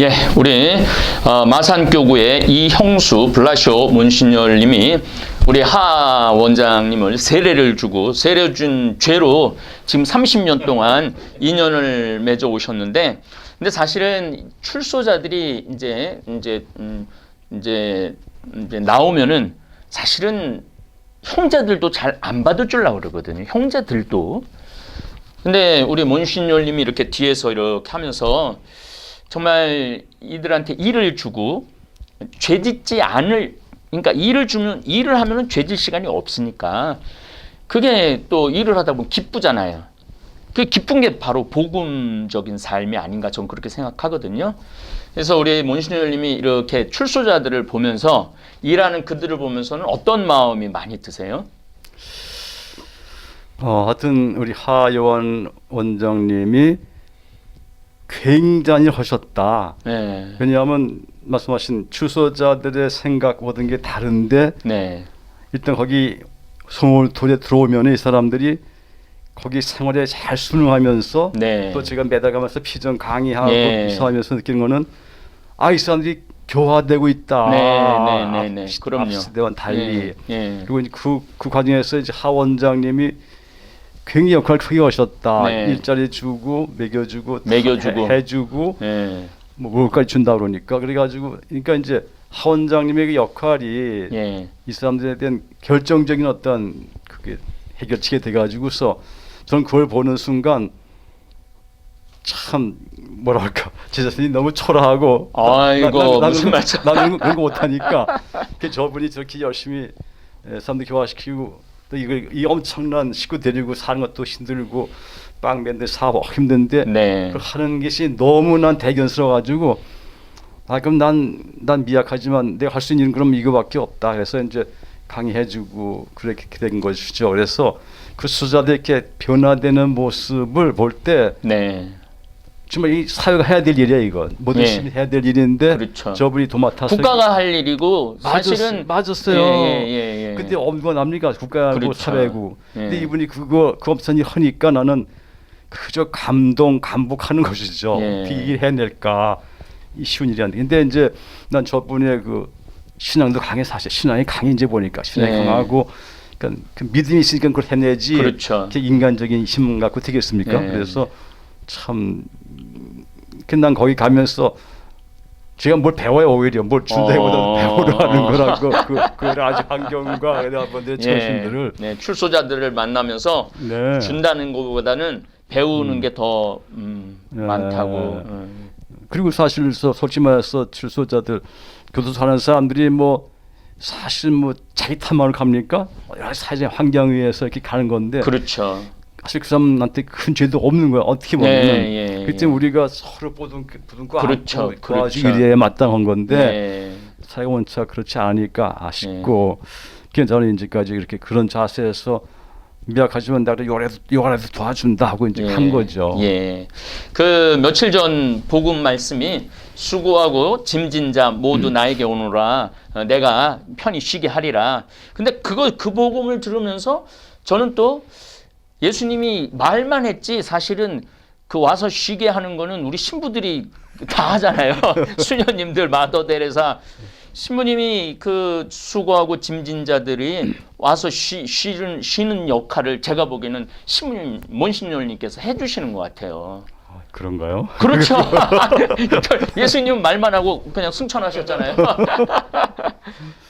예, 우리 어, 마산교구의 이형수 블라쇼 문신열님이 우리 하 원장님을 세례를 주고 세례 준 죄로 지금 30년 동안 인연을 맺어 오셨는데, 근데 사실은 출소자들이 이제 이제 음, 이제 이제 나오면은 사실은 형제들도 잘 안 받을 줄라 그러거든요. 형제들도. 근데 우리 문신열님이 이렇게 뒤에서 이렇게 하면서 정말 이들한테 일을 주고 죄 짓지 않을 그러니까 일을 주면 일을 하면은 죄질 시간이 없으니까 그게 또 일을 하다 보면 기쁘잖아요. 그 기쁜 게 바로 복음적인 삶이 아닌가 저는 그렇게 생각하거든요. 그래서 우리 문신열님이 이렇게 출소자들을 보면서 일하는 그들을 보면서는 어떤 마음이 많이 드세요? 어, 하여튼 우리 하여원 원장님이 굉장히 하셨다. 네, 왜냐하면 말씀하신 출소자들의 생각 모든 게 다른데 네, 일단 거기 소몰토에 들어오면 이 사람들이 거기 생활에 잘 순응하면서 네. 또 제가 매달 가면서 피전 강의하고 예. 이사하면서 느끼는 거는 아 이 사람들이 교화되고 있다. 네, 네, 네, 네. 앞시- 그럼요. 앞 시대와는 달리. 예, 예. 그리고 그, 그 과정에서 이제 하 원장님이 굉장히 역할을 크게 하셨다. 네. 일자리 주고 먹여주고 먹여주고. 해, 해주고 예, 뭐 뭘까지 준다 그러니까 그래가지고 그러니까 이제 하 원장님의 그 역할이 예, 이 사람들에 대한 결정적인 어떤 그게 해결책이 돼가지고서 저는 그걸 보는 순간 참 뭐랄까 제 자신이 너무 초라하고 아이고, 무슨 그런 거- 말씀. 나 그런 거, 그런 거 못하니까 그 저분이 저렇게 열심히 에, 사람들 교화시키고 또 이거 이 엄청난 식구 데리고 사는 것도 힘들고 빵 맨데 사업 힘든데 네. 하는 것이 너무 난 대견스러워가지고 아 그럼 난 난 미약하지만 내가 할 수 있는 그럼 이거밖에 없다 그래서 이제 강의해주고 그렇게 된 것이죠 그래서 그 수자들 이렇게 변화되는 모습을 볼때 네. 정말 이 사회가 해야 될 일이야 이건 모든 예. 시민이 해야 될 일인데 그렇죠. 저분이 도맡아서 국가가 할 일이고 사실은 맞았어요. 예, 예, 예, 예. 근데 엄두가 납니까 국가고 그렇죠. 사회고. 예. 근데 이분이 그거 그일 하니까 나는 그저 감동 감복하는 것이죠. 예. 그 일을 해낼까 이 쉬운 일이 아닌데. 근데 이제 난 저분의 그 신앙도 강해 사실 신앙이 강해 이제 보니까 신앙이 예. 강하고 그러니까 그 믿음이 있으니까 그걸 해내지. 그렇죠. 인간적인 힘 갖고 되겠습니까? 예. 그래서 참. 그난 거기 가면서 제가 뭘 배워요 오히려 뭘 준다기보다 어. 배우러 하는 거라고 그, 그 아주 환경과 여러분들 의 처신들을 네, 출소자들을 만나면서 네. 준다는 것보다는 배우는 게더 음, 네. 많다고. 음. 그리고 사실 서 솔직히 말해서 출소자들 교도소 하는 사람들이 뭐 사실 뭐 자기 탐험을 갑니까 여러 사회적 환경에 의해서 이렇게 가는 건데 그렇죠. 사실 그 사람한테 큰 죄도 없는 거야 어떻게 보면 예, 예, 그때 예. 우리가 서로 보든 부둥켜 그렇죠, 안고 도와주기 그렇죠. 일에 마땅한 건데 네. 사회가 원차 그렇지 않으니까 아쉽고 그래서 저는 이제까지 이렇게 그런 자세에서 미약하지만 나를 요라도 요라도 도와준다 하고 이제 한 거죠. 예. 그 며칠 전 복음 말씀이 수고하고 짐진 자 모두 음. 나에게 오노라 어, 내가 편히 쉬게 하리라. 근데 그거 그 복음을 들으면서 저는 또 예수님이 말만 했지 사실은 그 와서 쉬게 하는 거는 우리 신부들이 다 하잖아요. 수녀님들, 마더 데레사 신부님이 그 수고하고 짐진자들이 와서 쉬, 쉬는, 쉬는 역할을 제가 보기에는 신부님, 몬신녀님께서 해주시는 것 같아요. 아, 그런가요? 그렇죠. 예수님 말만 하고 그냥 승천하셨잖아요.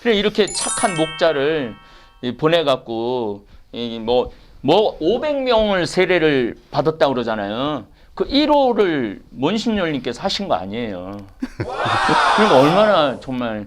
이렇게 착한 목자를 보내갖고 뭐 뭐뭐 500명을 세례를 받았다 고 그러잖아요. 그 1호를 먼신열님께서 하신 거 아니에요. 그러니까 얼마나 정말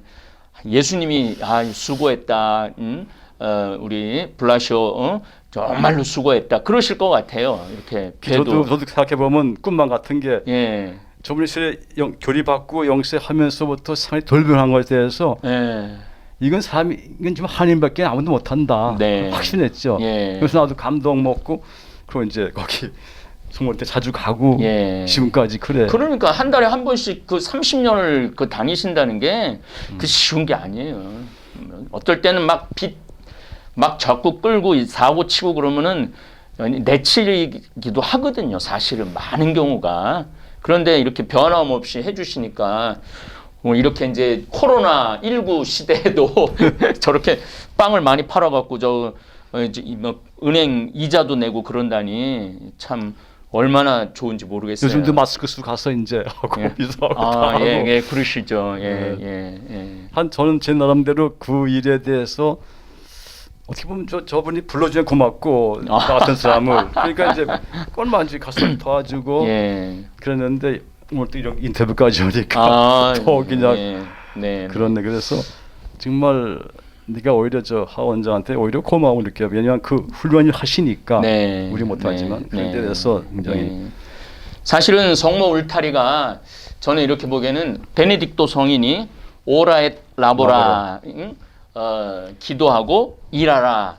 예수님이 아 수고했다. 응? 어, 우리 블라쇼 어? 정말로 수고했다. 그러실 것 같아요. 이렇게 저도 궤도. 저도 생각해 보면 꿈만 같은 게 예. 저번에 세 영, 교리 받고 영세 하면서부터 상당히 돌변한 것에 대해서 예. 이건 사람이 이건 좀 하나님밖에 아무도 못한다. 네. 확신했죠. 예. 그래서 나도 감동 먹고 그리고 이제 거기 성모 때 자주 가고 예. 지금까지 그래. 그러니까 한 달에 한 번씩 그 30년을 그 다니신다는 게 음. 그 쉬운 게 아니에요. 어떨 때는 막빚막 자꾸 끌고 사고 치고 그러면은 내치기도 하거든요. 사실은 많은 경우가. 그런데 이렇게 변함없이 해주시니까 뭐 이렇게 이제 코로나 19 시대에도 저렇게 빵을 많이 팔아갖고 저 어, 이뭐 은행 이자도 내고 그런다니 참 얼마나 좋은지 모르겠어요. 요즘도 마스크 쓰고 가서 이제 하고 예. 이사 아, 예, 예, 그러시죠. 예, 네. 예, 예. 한 저는 제 나름대로 그 일에 대해서 어떻게 보면 저 저분이 불러주면 고맙고 아. 나 같은 사람을 그러니까 이제 꼴만지 가서 도와주고 예. 그랬는데 오늘 또 이런 인터뷰까지 오니까 아, 더 그냥 예, 네. 그렇네 그래서 정말 네가 오히려 저 하 원장한테 오히려 고마움을 느껴요 왜냐하면 그일 하시니까 네, 우리 못하지만 네, 그런 데 네, 대해서 굉장히 네. 사실은 성모 울타리가 저는 이렇게 보기에는 베네딕토 성인이 오라et 라보라 응? 어, 기도하고 일하라.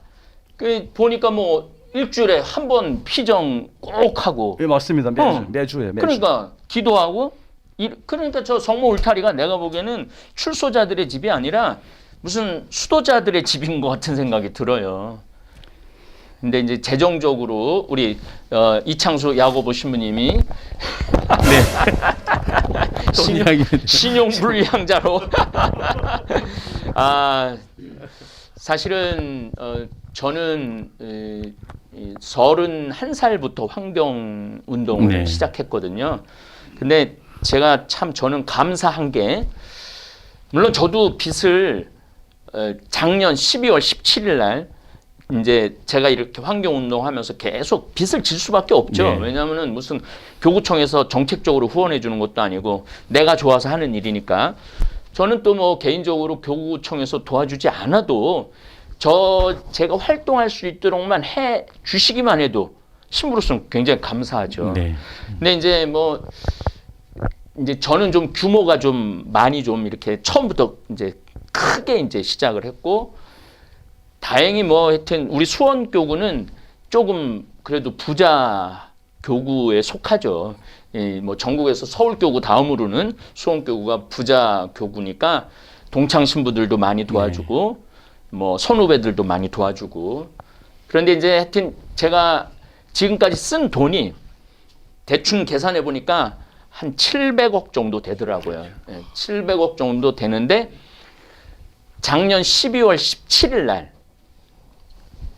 그 보니까 뭐 일주일에 한 번 피정 꼭 하고. 예, 맞습니다. 매주 어. 매주에 매주. 그러니까 기도하고 일, 그러니까 저 성모 울타리가 내가 보기에는 출소자들의 집이 아니라 무슨 수도자들의 집인 것 같은 생각이 들어요. 근데 이제 재정적으로 우리 어, 이창수 야고보 신부님이 신용, 신용 불량자로. 아 사실은 어, 저는 에, 이 31살부터 환경 운동을 네. 시작했거든요. 근데 제가 참 저는 감사한 게 물론 저도 빚을 어, 작년 12월 17일 날 이제 제가 이렇게 환경 운동하면서 계속 빚을 질 수밖에 없죠. 네. 왜냐하면은 무슨 교구청에서 정책적으로 후원해 주는 것도 아니고 내가 좋아서 하는 일이니까 저는 또 뭐 개인적으로 교구청에서 도와주지 않아도 저 제가 활동할 수 있도록만 해 주시기만 해도 신부로서는 굉장히 감사하죠. 네. 근데 이제 뭐 이제 저는 좀 규모가 좀 많이 좀 이렇게 처음부터 이제 크게 이제 시작을 했고 다행히 뭐 하여튼 우리 수원 교구는 조금 그래도 부자 교구에 속하죠. 이 뭐 전국에서 서울 교구 다음으로는 수원 교구가 부자 교구니까 동창 신부들도 많이 도와주고 뭐 선후배들도 많이 도와주고 그런데 이제 하여튼 제가 지금까지 쓴 돈이 대충 계산해 보니까 한 700억 정도 되더라고요. 예, 700억 정도 되는데 작년 12월 17일 날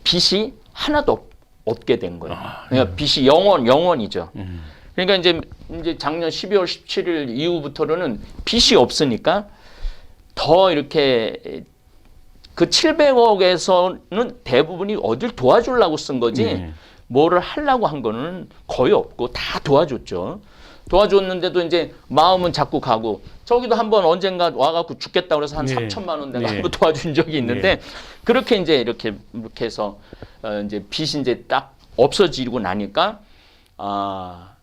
빚이 하나도 없, 없게 된 거예요. 그러니까 빚이 영원 영원이죠. 그러니까 이제 이제 작년 12월 17일 이후부터는 빚이 없으니까 더 이렇게 그 700억에서는 대부분이 어딜 도와주려고 쓴 거지 네. 뭐를 하려고 한 거는 거의 없고 다 도와줬죠. 도와줬는데도 이제 마음은 자꾸 가고 저기도 한번 언젠가 와갖고 죽겠다 그래서 한 네. 3천만 원 내가 네. 한번 도와준 적이 있는데 그렇게 이제 이렇게 이렇게 해서 어 이제 빚이 이제 딱 없어지고 나니까 아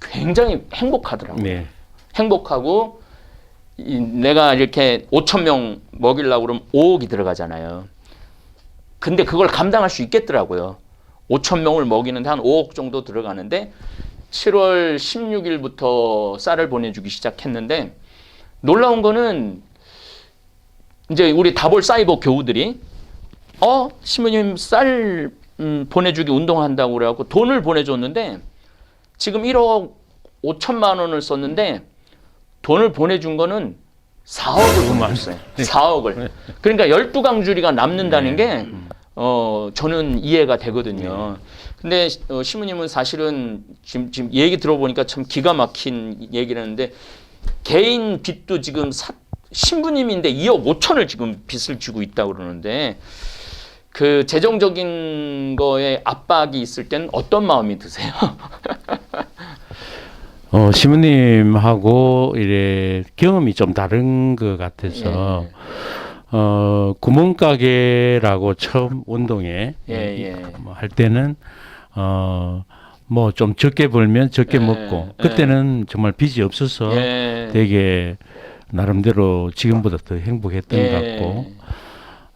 굉장히 행복하더라고요. 네. 행복하고 이 내가 이렇게 5천 명 먹이려고 그러면 5억이 들어가잖아요. 근데 그걸 감당할 수 있겠더라고요. 5천 명을 먹이는데 한 5억 정도 들어가는데 7월 16일부터 쌀을 보내주기 시작했는데 놀라운 거는 이제 우리 다볼 사이버 교우들이 어 신부님 쌀 음, 보내주기 운동한다고 그래갖고 돈을 보내줬는데 지금 1억 5천만 원을 썼는데 돈을 보내준 거는 4억을 보내줬어요. 4억을. 그러니까 12강주리가 남는다는 게 어, 저는 이해가 되거든요. 근데 어, 신부님은 사실은 지금, 지금 얘기 들어보니까 참 기가 막힌 얘기를 했는데 개인 빚도 지금 사, 신부님인데 2억 5천을 지금 빚을 지고 있다고 그러는데 그 재정적인 거에 압박이 있을 때는 어떤 마음이 드세요? 어, 시부님하고 이래 경험이 좀 다른 것 같아서 예. 어, 구멍가게라고 처음 운동에 예, 예. 뭐할 때는 어, 뭐 좀 적게 벌면 적게 예, 먹고 예. 그때는 정말 빚이 없어서 예. 되게 나름대로 지금보다 더 행복했던 것 예. 같고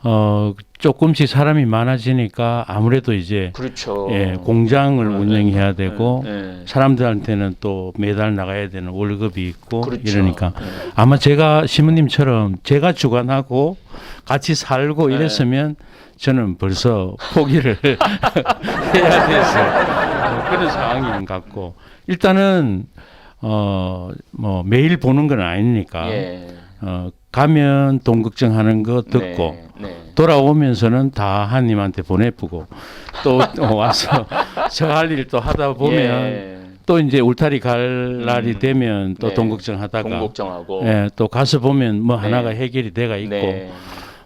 어, 조금씩 사람이 많아지니까 아무래도 이제 그렇죠. 예, 공장을 네, 운영해야 되고 예. 사람들한테는 또 매달 나가야 되는 월급이 있고 그렇죠. 이러니까 예. 아마 제가 시모님처럼 제가 주관하고 같이 살고 네. 이랬으면 저는 벌써 포기를 해야 돼서 어, 그런 상황인 것 같고 일단은 어뭐 매일 보는 건 아니니까 예. 어 가면 돈 걱정하는 거 듣고 네, 네. 돌아오면서는 다 하님한테 보내쁘고 또, 또 와서 저 할 일 또 하다 보면 예. 또 이제 울타리 갈 날이 음. 되면 또 네. 돈 걱정하다가 돈 걱정하고. 예, 또 가서 보면 뭐 네. 하나가 해결이 돼가 있고 네.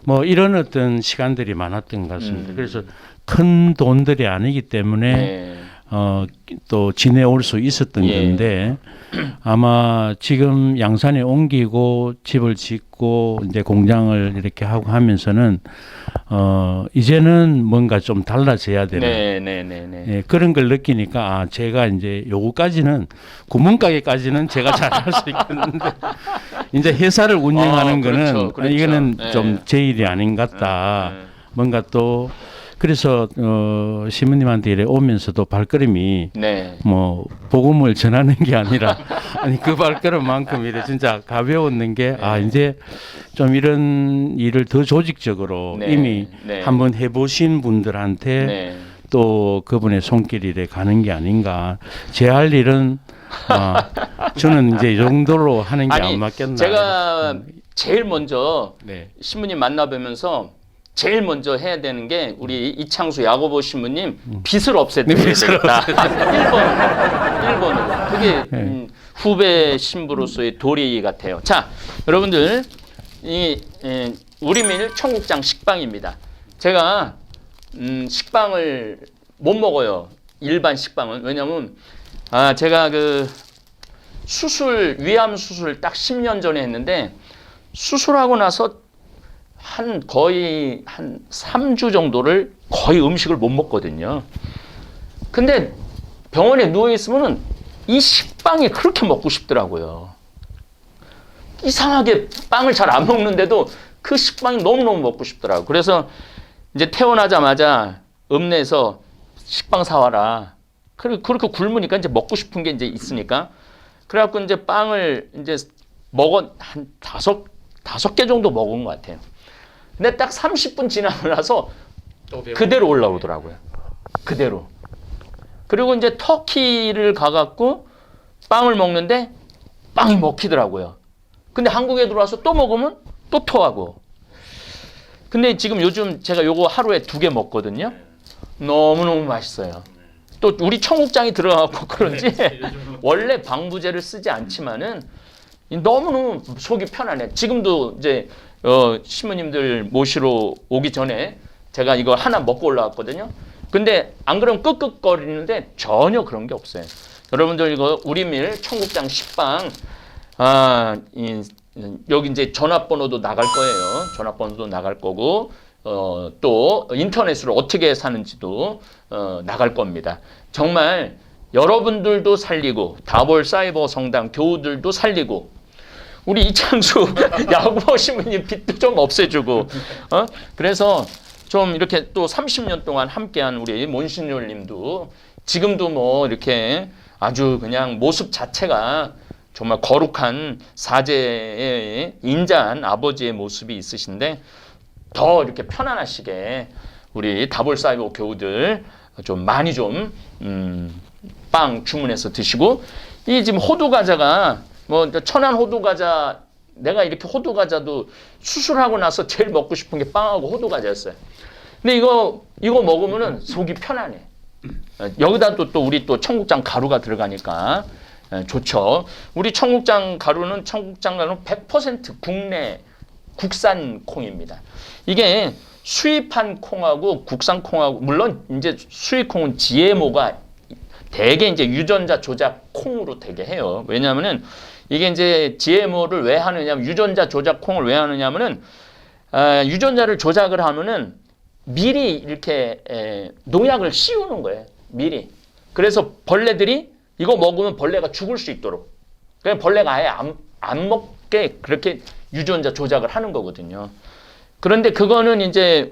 뭐 이런 어떤 시간들이 많았던 것 같습니다. 음. 그래서 큰 돈들이 아니기 때문에 네. 어, 또 지내올 수 있었던 예. 건데 아마 지금 양산에 옮기고 집을 짓고 이제 공장을 이렇게 하고 하면서는 어, 이제는 뭔가 좀 달라져야 되는 네, 네, 네, 네. 예, 그런 걸 느끼니까 아, 제가 이제 요거까지는 구멍가게까지는 제가 잘 할 수 있겠는데 이제 회사를 운영하는 아, 그렇죠, 거는 그렇죠. 이거는 네. 좀제 일이 아닌 것 같다. 네. 뭔가 또 그래서 어, 시모님한테 이래 오면서도 발걸음이 네. 뭐 복음을 전하는 게 아니라 아니 그 발걸음만큼 이래 진짜 가벼웠는 게아 이제 좀 이런 일을 더 조직적으로 네. 이미 네. 한번 해보신 분들한테 네. 또 그분의 손길이 이래 가는 게 아닌가 제 할 일은 아, 저는 이제 이 정도로 하는 게 안 맞겠나 제가 제일 먼저 네. 신부님 만나뵈면서 제일 먼저 해야 되는 게 우리 이창수 야고보 신부님 빚을 없애드려야 네, 빚을 되겠다. 1번, 1번으로. 그게 네. 음, 후배 신부로서의 도리 같아요. 자, 여러분들 이 에, 우리밀 청국장 식빵입니다. 제가 음, 식빵을 못 먹어요. 일반 식빵은 왜냐면 아 제가 그 수술 위암 수술 딱 10년 전에 했는데 수술하고 나서 한 거의 한 3주 정도를 거의 음식을 못 먹거든요. 근데 병원에 누워 있으면은 이 식빵이 그렇게 먹고 싶더라고요. 이상하게 빵을 잘 안 먹는데도 그 식빵이 너무너무 먹고 싶더라고요. 그래서 이제 태어나자마자 읍내에서 식빵 사와라. 그리고 그렇게 굶으니까 이제 먹고 싶은 게 이제 있으니까. 그래갖고 이제 빵을 이제 먹어 한 다섯 다섯 개 정도 먹은 것 같아요. 근데 딱 30분 지나고 나서 그대로 올라오더라고요. 그대로. 그리고 이제 터키를 가갖고 빵을 먹는데 빵이 먹히더라고요. 근데 한국에 들어와서 또 먹으면 또 토하고. 근데 지금 요즘 제가 요거 하루에 두 개 먹거든요. 너무너무 맛있어요. 또 우리 청국장이 들어가고 그런지 원래 방부제를 쓰지 않지만은 너무너무 속이 편하네. 지금도 이제 어, 신부님들 모시러 오기 전에 제가 이거 하나 먹고 올라왔거든요. 근데 안 그러면 끄끄거리는데 전혀 그런 게 없어요. 여러분들 이거 우리밀 청국장 식빵 아, 이, 여기 이제 전화번호도 나갈 거예요. 전화번호도 나갈 거고 어, 또 인터넷으로 어떻게 사는지도 어, 나갈 겁니다. 정말 여러분들도 살리고 다볼 사이버 성당 교우들도 살리고 우리 이창수 야구보 신부님 빚도 좀 없애주고 어? 그래서 좀 이렇게 또 30년 동안 함께한 우리 몬신율님도 지금도 뭐 이렇게 아주 그냥 모습 자체가 정말 거룩한 사제의 인자한 아버지의 모습이 있으신데 더 이렇게 편안하시게 우리 다볼 사이버 교우들 좀 많이 좀 음, 빵 주문해서 드시고 이 지금 호두 과자가 뭐 천안 호두 과자 내가 이렇게 호두 과자도 수술하고 나서 제일 먹고 싶은 게 빵하고 호두 과자였어요. 근데 이거 이거 먹으면은 속이 편안해. 어, 여기다 또, 또 우리 또 청국장 가루가 들어가니까 예, 좋죠. 우리 청국장 가루는 청국장 가루는 100% 국내 국산 콩입니다. 이게 수입한 콩하고 국산 콩하고 물론 이제 수입 콩은 GMO가 대개 이제 유전자 조작 콩으로 되게 해요. 왜냐하면은 이게 이제 GMO를 왜 하느냐면 유전자 조작 콩을 왜 하느냐면은 아, 유전자를 조작을 하면은 미리 이렇게 에, 농약을 씌우는 거예요. 미리. 그래서 벌레들이 이거 먹으면 벌레가 죽을 수 있도록. 그냥 벌레가 아예 안, 안 먹게 그렇게 유전자 조작을 하는 거거든요. 그런데 그거는 이제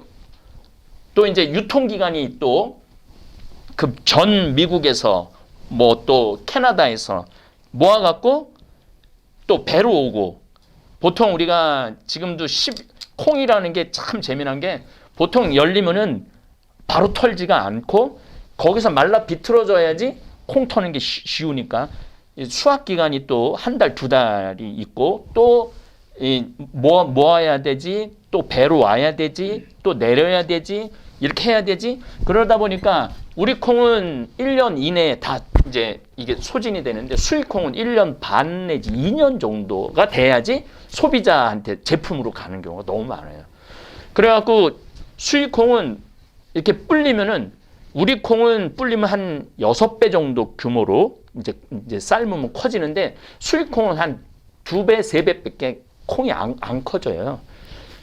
또 이제 유통기간이 또 그 전 미국에서 뭐 또 캐나다에서 모아갖고 또 배로 오고 보통 우리가 지금도 10, 콩이라는 게 참 재미난 게 보통 열리면은 바로 털지가 않고 거기서 말라 비틀어져야지 콩 터는 게 쉬- 쉬우니까. 이 수학 기간이 또 한 달 두 달이 있고 또 이, 모, 모아야 되지 또 배로 와야 되지 또 내려야 되지 이렇게 해야 되지. 그러다 보니까 우리 콩은 1년 이내에 다 이제 이게 소진이 되는데 수입콩은 1년 반 내지 2년 정도가 돼야지 소비자한테 제품으로 가는 경우가 너무 많아요. 그래갖고 수입콩은 이렇게 불리면은 우리 콩은 불리면 한 여섯 배 정도 규모로 이제 이제 삶으면 커지는데 수입콩은 한두 배, 세 배밖에 콩이 안, 안 커져요.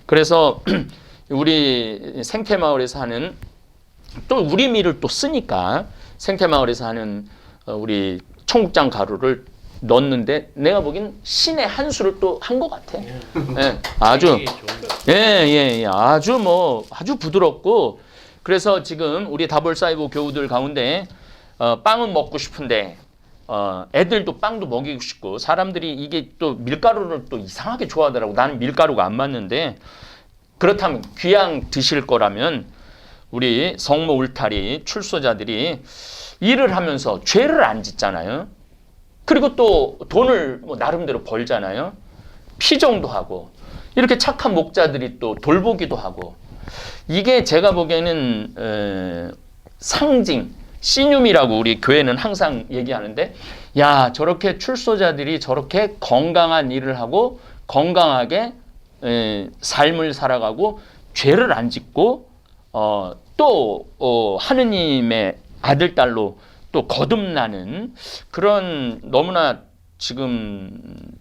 그래서 우리 생태마을에서 하는 또 우리 밀을 또 쓰니까 생태마을에서 하는 어, 우리 청국장 가루를 넣었는데 내가 보기엔 신의 한 수를 또 한 것 같아. 예, 아주 예, 예, 예, 아주 뭐 아주 부드럽고 그래서 지금 우리 다볼사이버 교우들 가운데 어, 빵은 먹고 싶은데 어, 애들도 빵도 먹이고 싶고 사람들이 이게 또 밀가루를 또 이상하게 좋아하더라고. 나는 밀가루가 안 맞는데 그렇다면 귀양 드실 거라면 우리 성모 울타리 출소자들이 일을 하면서 죄를 안 짓잖아요. 그리고 또 돈을 뭐 나름대로 벌잖아요. 피정도 하고 이렇게 착한 목자들이 또 돌보기도 하고 이게 제가 보기에는 에, 상징 시늉이라고 우리 교회는 항상 얘기하는데 야 저렇게 출소자들이 저렇게 건강한 일을 하고 건강하게 에, 삶을 살아가고 죄를 안 짓고 어, 또 어, 하느님의 아들 딸로 또 거듭나는 그런 너무나 지금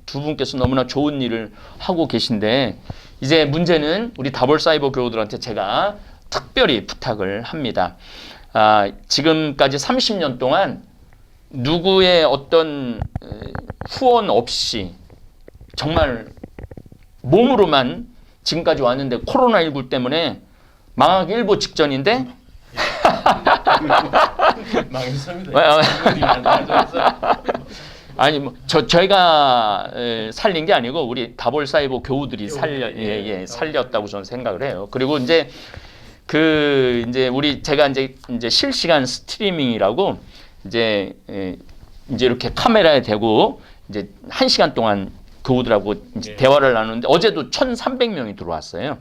두 분께서 너무나 좋은 일을 하고 계신데 이제 문제는 우리 다볼 사이버 교우들한테 제가 특별히 부탁을 합니다. 아, 지금까지 30년 동안 누구의 어떤 에, 후원 없이 정말 몸으로만 지금까지 왔는데 코로나19 때문에 망하기 일보 직전인데 망했습니다. 아니 뭐저 저희가 에, 살린 게 아니고 우리 다볼 사이버 교우들이 살려 예, 예, 살렸다고 저는 생각을 해요. 그리고 이제 그 이제 우리 제가 이제 이제 실시간 스트리밍이라고 이제 에, 이제 이렇게 카메라에 대고 이제 한 시간 동안 교우들하고 네. 대화를 나누는데 어제도 1,300명이 들어왔어요.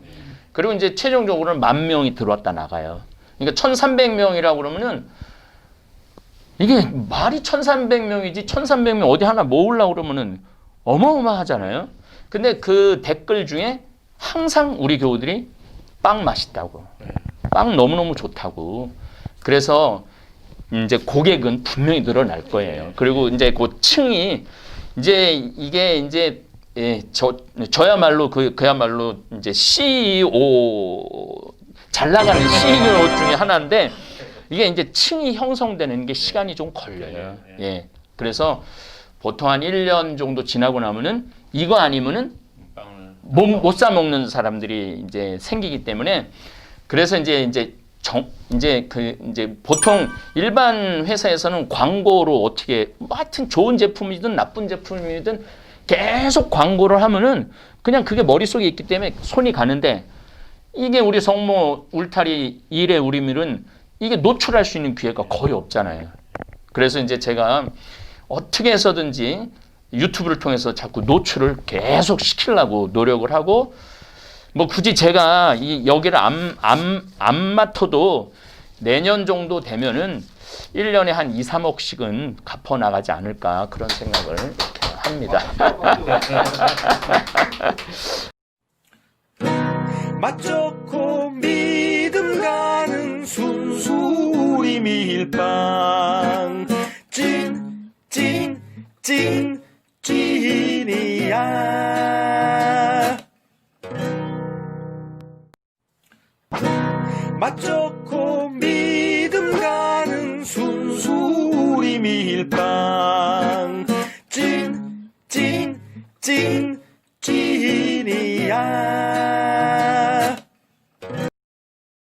그리고 이제 최종적으로는 만 명이 들어왔다 나가요. 그러니까 1,300명이라고 그러면은 이게 말이 1,300명이지 1,300명 어디 하나 모으려고 그러면은 어마어마하잖아요. 근데 그 댓글 중에 항상 우리 교우들이 빵 맛있다고. 빵 너무너무 좋다고. 그래서 이제 고객은 분명히 늘어날 거예요. 그리고 이제 그 층이 이제 이게 이제 예, 저 저야말로 그 그야말로 이제 CEO 잘 나가는 CEO 중에 하나인데 이게 이제 층이 형성되는 게 시간이 좀 걸려요. 예. 그래서 보통 한 1년 정도 지나고 나면은 이거 아니면은 못사 먹는 사람들이 이제 생기기 때문에 그래서 이제 이제 정 이제 그 이제 보통 일반 회사에서는 광고로 어떻게 뭐 하여튼 좋은 제품이든 나쁜 제품이든 계속 광고를 하면은 그냥 그게 머릿속에 있기 때문에 손이 가는데 이게 우리 성모 울타리 일의 우리밀은 이게 노출할 수 있는 기회가 거의 없잖아요. 그래서 이제 제가 어떻게 해서든지 유튜브를 통해서 자꾸 노출을 계속 시키려고 노력을 하고 뭐 굳이 제가 이 여기를 안, 안, 안 맡아도 내년 정도 되면은 1년에 한 2, 3억씩은 갚아 나가지 않을까 그런 생각을 합니다. 맛 좋고 믿음 가는 순수 우리 밀빵. 찐 찐 찐 찐이야. 맛 좋고 믿음 가는 순수 우리 밀빵. 찐 찐 찐